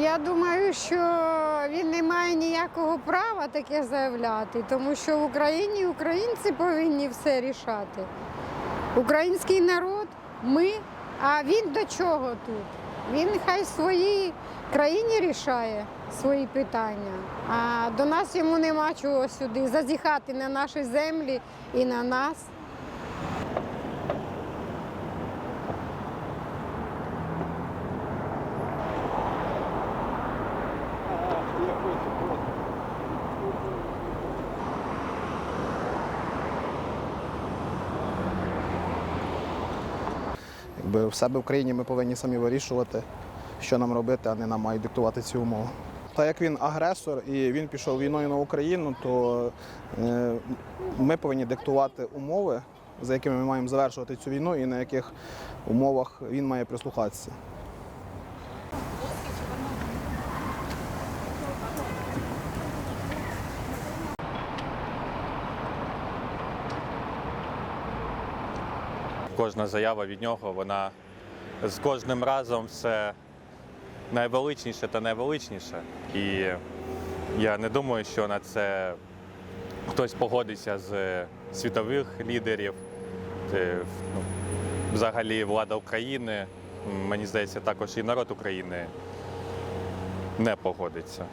Я думаю, що він не має ніякого права таке заявляти, тому що в Україні українці повинні все рішати. Український народ, ми, а він до чого тут? Він хай в своїй країні рішає свої питання. А до нас йому нема чого сюди зазіхати на наші землі і на нас. Якби в себе в країні ми повинні самі вирішувати, що нам робити, а не нам мають диктувати ці умови. Та як він агресор і він пішов війною на Україну, то е, ми повинні диктувати умови, за якими ми маємо завершувати цю війну і на яких умовах він має прислухатися. Кожна заява від нього, вона з кожним разом все найвеличніше та найвеличніше. І я не думаю, що на це хтось погодиться з світових лідерів, Е, ну, взагалі влада України. Мені здається, також і народ України не погодиться.